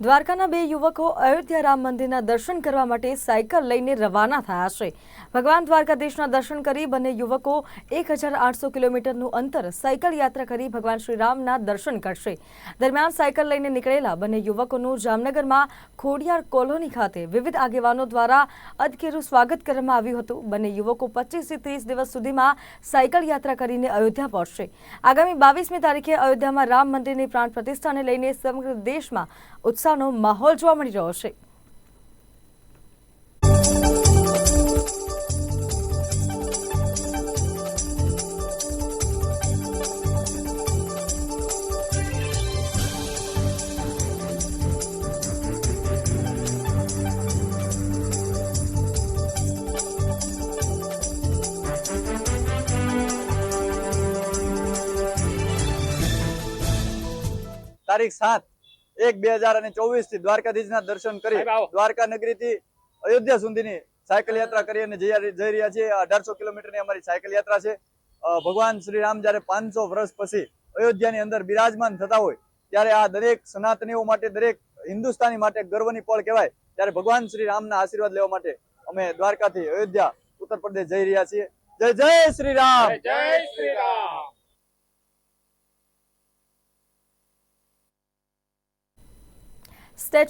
દ્વારકાના બે યુવકો અયોધ્યા રામ મંદિરના દર્શન કરવા માટે સાયકલ લઈને રવાના થયા છે. ભગવાન દ્વારકાધીશના દર્શન કરી બંને યુવકો એક હજાર આઠસો કિલોમીટરનું અંતર સાયકલ યાત્રા કરી ભગવાન શ્રી રામના દર્શન કરશે. દરમિયાન સાયકલ લઈને નીકળેલા બંને યુવકોનું જામનગરમાં ખોડિયાર કોલોની ખાતે વિવિધ આગેવાનો દ્વારા અદકેરું સ્વાગત કરવામાં આવ્યું હતું. બંને યુવકો પચીસથી ત્રીસ દિવસ સુધીમાં સાયકલ યાત્રા કરીને અયોધ્યા પહોંચશે. આગામી બાવીસમી તારીખે અયોધ્યામાં રામ મંદિરની પ્રાણ પ્રતિષ્ઠાને લઈને સમગ્ર દેશમાં ઉત્સાહનો માહોલ જોવા મળી રહ્યો છે. તારીખ સાત એક બે હજાર અને ચોવીસથી દ્વારકાધીશના દર્શન કરી દ્વારકા નગરી થી અયોધ્યા સુધીની સાયકલ યાત્રા કરી અને જઈ રહ્યા છીએ. અઢારસો કિલોમીટરની અમારી સાયકલ યાત્રા છે. ભગવાન શ્રી રામ જયારે પાંચસો વર્ષ પછી અયોધ્યાની અંદર બિરાજમાન થતા હોય ત્યારે આ દરેક સનાતનીઓ માટે દરેક હિન્દુસ્તાની માટે ગર્વની પળ કહેવાય. ત્યારે ભગવાન શ્રી રામના આશીર્વાદ લેવા માટે અમે દ્વારકાથી અયોધ્યા ઉત્તર પ્રદેશ જઈ રહ્યા છીએ. જય જય શ્રી રામ! જય શ્રી રામ! Statue